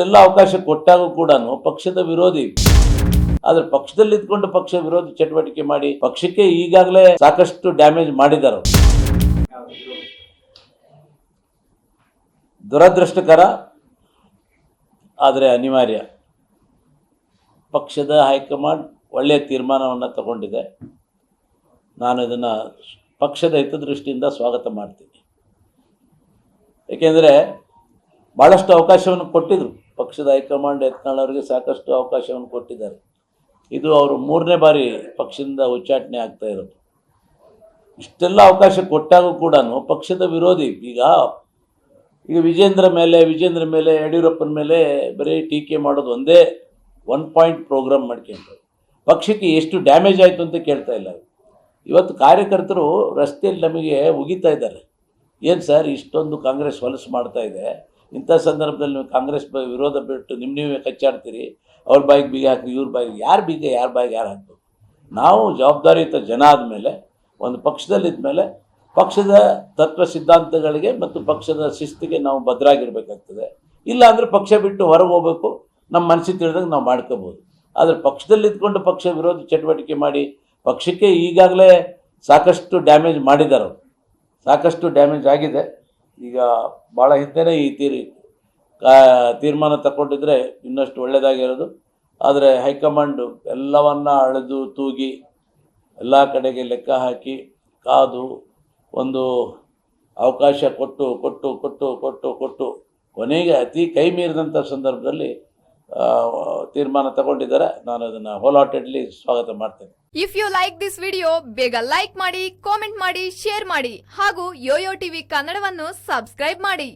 ಇಷ್ಟೆಲ್ಲ ಅವಕಾಶ ಕೊಟ್ಟಾಗೂ ಕೂಡ ಪಕ್ಷದ ವಿರೋಧಿ. ಆದ್ರೆ ಪಕ್ಷದಲ್ಲಿ ಇದ್ಕೊಂಡು ಪಕ್ಷ ವಿರೋಧಿ ಚಟುವಟಿಕೆ ಮಾಡಿ ಪಕ್ಷಕ್ಕೆ ಈಗಾಗಲೇ ಸಾಕಷ್ಟು ಡ್ಯಾಮೇಜ್ ಮಾಡಿದ್ದಾರೆ. ದುರದೃಷ್ಟಕರ, ಆದರೆ ಅನಿವಾರ್ಯ. ಪಕ್ಷದ ಹೈಕಮಾಂಡ್ ಒಳ್ಳೆಯ ತೀರ್ಮಾನವನ್ನು ತಗೊಂಡಿದೆ. ನಾನು ಇದನ್ನು ಪಕ್ಷದ ಹಿತದೃಷ್ಟಿಯಿಂದ ಸ್ವಾಗತ ಮಾಡ್ತೀನಿ. ಏಕೆಂದರೆ ಭಾಳಷ್ಟು ಅವಕಾಶವನ್ನು ಕೊಟ್ಟಿದ್ರು. ಪಕ್ಷದ ಹೈಕಮಾಂಡ್ ಯತ್ನಾಳ್ ಸಾಕಷ್ಟು ಅವಕಾಶವನ್ನು ಕೊಟ್ಟಿದ್ದಾರೆ. ಇದು ಅವರು ಮೂರನೇ ಬಾರಿ ಪಕ್ಷದಿಂದ ಉಚ್ಚಾಟನೆ ಆಗ್ತಾ ಇರೋದು. ಇಷ್ಟೆಲ್ಲ ಅವಕಾಶ ಕೊಟ್ಟಾಗೂ ಕೂಡ ಪಕ್ಷದ ವಿರೋಧಿ ಈಗ ಈಗ ವಿಜೇಂದ್ರ ಮೇಲೆ ವಿಜೇಂದ್ರ ಮೇಲೆ, ಯಡಿಯೂರಪ್ಪನ ಮೇಲೆ ಬರೀ ಟೀಕೆ ಮಾಡೋದು ಒಂದೇ ಒನ್ ಪಾಯಿಂಟ್ ಪ್ರೋಗ್ರಾಮ್ ಮಾಡ್ಕೊಂಡು ಪಕ್ಷಕ್ಕೆ ಎಷ್ಟು ಡ್ಯಾಮೇಜ್ ಆಯಿತು ಅಂತ ಕೇಳ್ತಾ ಇಲ್ಲ. ಇವತ್ತು ಕಾರ್ಯಕರ್ತರು ರಸ್ತೆಯಲ್ಲಿ ನಮಗೆ ಉಗಿತಾ ಇದ್ದಾರೆ. ಏನು ಸರ್, ಇಷ್ಟೊಂದು ಕಾಂಗ್ರೆಸ್ ಹೊಲಸು ಮಾಡ್ತಾ ಇದೆ. ಇಂಥ ಸಂದರ್ಭದಲ್ಲಿ ನೀವು ಕಾಂಗ್ರೆಸ್ ವಿರೋಧ ಬಿಟ್ಟು ನಿಮ್ಮ ನೀವೇ ಕಚ್ಚಾಡ್ತೀರಿ, ಅವ್ರ ಬಾಯಿಗೆ ಬೀಗ ಹಾಕಿ ಇವ್ರ ಬಾಯಿಗೆ, ಯಾರು ಬೀಗ, ಯಾರ ಬಾಯಿಗೆ, ಯಾರು ಹಾಕ್ಬೇಕು? ನಾವು ಜವಾಬ್ದಾರಿಯುತ ಜನ ಆದಮೇಲೆ, ಒಂದು ಪಕ್ಷದಲ್ಲಿದ್ಮೇಲೆ ಪಕ್ಷದ ತತ್ವ ಸಿದ್ಧಾಂತಗಳಿಗೆ ಮತ್ತು ಪಕ್ಷದ ಶಿಸ್ತಿಗೆ ನಾವು ಭದ್ರಾಗಿರ್ಬೇಕಾಗ್ತದೆ. ಇಲ್ಲ ಅಂದರೆ ಪಕ್ಷ ಬಿಟ್ಟು ಹೊರಗೆ ಹೋಗ್ಬೇಕು ನಮ್ಮ ಮನಸ್ಸಿಗೆ ತಿಳಿದಂಗೆ ನಾವು ಮಾಡ್ಕೋಬೋದು. ಆದರೆ ಪಕ್ಷದಲ್ಲಿ ಇದ್ಕೊಂಡು ಪಕ್ಷ ವಿರೋಧ ಚಟುವಟಿಕೆ ಮಾಡಿ, ಪಕ್ಷಕ್ಕೆ ಈಗಾಗಲೇ ಸಾಕಷ್ಟು ಡ್ಯಾಮೇಜ್ ಮಾಡಿದ್ದಾರೆ. ಸಾಕಷ್ಟು ಡ್ಯಾಮೇಜ್ ಆಗಿದೆ. ಈಗ ಭಾಳ ಹಿಂದೆನೇ ಈ ತೀರಿ ತೀರ್ಮಾನ ತಗೊಂಡಿದ್ರೆ ಇನ್ನಷ್ಟು ಒಳ್ಳೆಯದಾಗಿರೋದು ಆದರೆ ಹೈಕಮಾಂಡು ಎಲ್ಲವನ್ನ ಅಳೆದು ತೂಗಿ ಎಲ್ಲ ಕಡೆಗೆ ಲೆಕ್ಕ ಹಾಕಿ ಕಾದು ಒಂದು ಅವಕಾಶ ಕೊಟ್ಟು ಕೊಟ್ಟು ಕೊಟ್ಟು ಕೊಟ್ಟು ಕೊಟ್ಟು ಕೊನೆಗೆ ಅತಿ ಕೈ ಮೀರಿದಂಥ ಸಂದರ್ಭದಲ್ಲಿ ತೀರ್ಮಾನ ತಗೊಂಡಿದ್ದಾರೆ. ನಾನು ಅದನ್ನ ಹೋಲ್ ಹಾರ್ಟೆಡ್ಲಿ ಸ್ವಾಗತ ಮಾಡ್ತೇನೆ. If you like this video ಬೇಗ ಲೈಕ್ ಮಾಡಿ ಕಾಮೆಂಟ್ ಮಾಡಿ ಶೇರ್ ಮಾಡಿ ಹಾಗೂ ಯೋಯೋ ಟಿವಿ ಕನ್ನಡವನ್ನು ಸಬ್ಸ್ಕ್ರೈಬ್ ಮಾಡಿ.